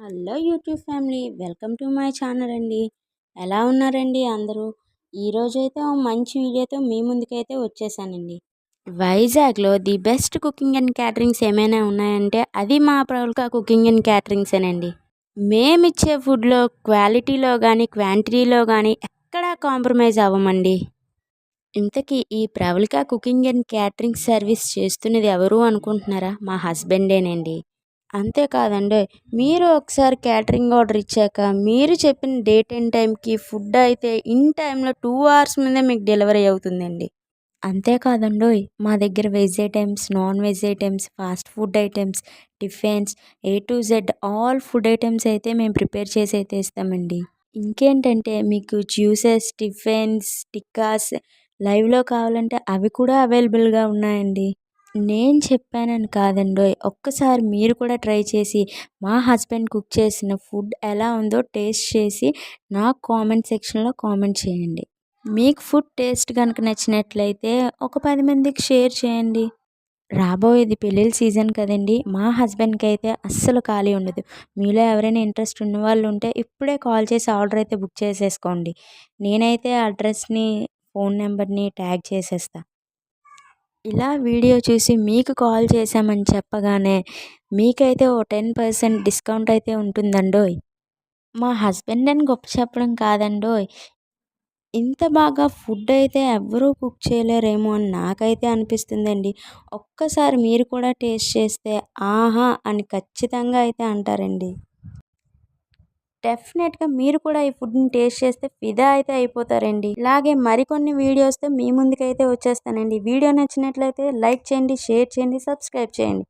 Hello YouTube family welcome to my channel అండి. ఎలా ఉన్నారండి అందరూ? ఈరోజు అయితే మంచి వీడియోతో మీ ముందుకైతే వచ్చేసానండి. వైజాగ్లో the best cooking and caterings ఏమైనా ఉన్నాయంటే అది మా ప్రవల్క కుకింగ్ అండ్ క్యాటరింగ్సేనండి. మేమిచ్చే ఫుడ్లో క్వాలిటీలో కానీ క్వాంటిటీలో కానీ ఎక్కడా కాంప్రమైజ్ అవ్వమండి. ఇంతకీ ఈ Pravalika cooking and catering service చేస్తున్నది ఎవరు అనుకుంటున్నారా? మా హస్బెండేనండి. అంతేకాదండి మీరు ఒకసారి క్యాటరింగ్ ఆర్డర్ ఇచ్చాక మీరు చెప్పిన డేట్ అండ్ టైంకి ఫుడ్ అయితే ఇన్ టైంలో టూ అవర్స్ ముందే మీకు డెలివరీ అవుతుందండి. అంతేకాదండోయ్ మా దగ్గర veg items non veg items fast food items tiffins A to Z all food items అయితే మేము ప్రిపేర్ చేసి అయితే ఇస్తామండి. ఇంకేంటంటే మీకు జ్యూసెస్ టిఫిన్స్ టిక్కాస్ లైవ్లో కావాలంటే అవి కూడా అవైలబుల్గా ఉన్నాయండి. నేను చెప్పానని కాదండోయ్ ఒక్కసారి మీరు కూడా ట్రై చేసి మా హస్బెండ్ కుక్ చేసిన ఫుడ్ ఎలా ఉందో టేస్ట్ చేసి నాకు కామెంట్ సెక్షన్లో కామెంట్ చేయండి. మీకు ఫుడ్ టేస్ట్ కనుక నచ్చినట్లయితే ఒక పది మందికి షేర్ చేయండి. రాబోయేది పెళ్ళిళ్ళ సీజన్ కదండి. మా హస్బెండ్కి అయితే అస్సలు ఖాళీ ఉండదు. మీలో ఎవరైనా ఇంట్రెస్ట్ ఉన్న వాళ్ళు ఉంటే ఇప్పుడే కాల్ చేసి ఆర్డర్ అయితే బుక్ చేసేసుకోండి. నేనైతే అడ్రస్ని ఫోన్ నెంబర్ని ట్యాగ్ చేసేస్తా. ఇలా వీడియో చూసి మీకు కాల్ చేశామని చెప్పగానే మీకైతే ఓ టెన్ పర్సెంట్ డిస్కౌంట్ అయితే ఉంటుందండోయ్. మా హస్బెండ్ అని గొప్ప చెప్పడం కాదండోయ్. ఇంత బాగా ఫుడ్ అయితే ఎవ్వరూ కుక్ చేయలేరేమో అని నాకైతే అనిపిస్తుందండి. ఒక్కసారి మీరు కూడా టేస్ట్ చేస్తే ఆహా అని ఖచ్చితంగా అయితే అంటారండి. డెఫినెట్గా మీరు కూడా ఈ ఫుడ్ని టేస్ట్ చేస్తే ఫిదా అయితే అయిపోతారండి. ఇలాగే మరికొన్ని వీడియోస్తో మీ ముందుకైతే వచ్చేస్తానండి. వీడియో నచ్చినట్లయితే లైక్ చేయండి షేర్ చేయండి సబ్స్క్రైబ్ చేయండి.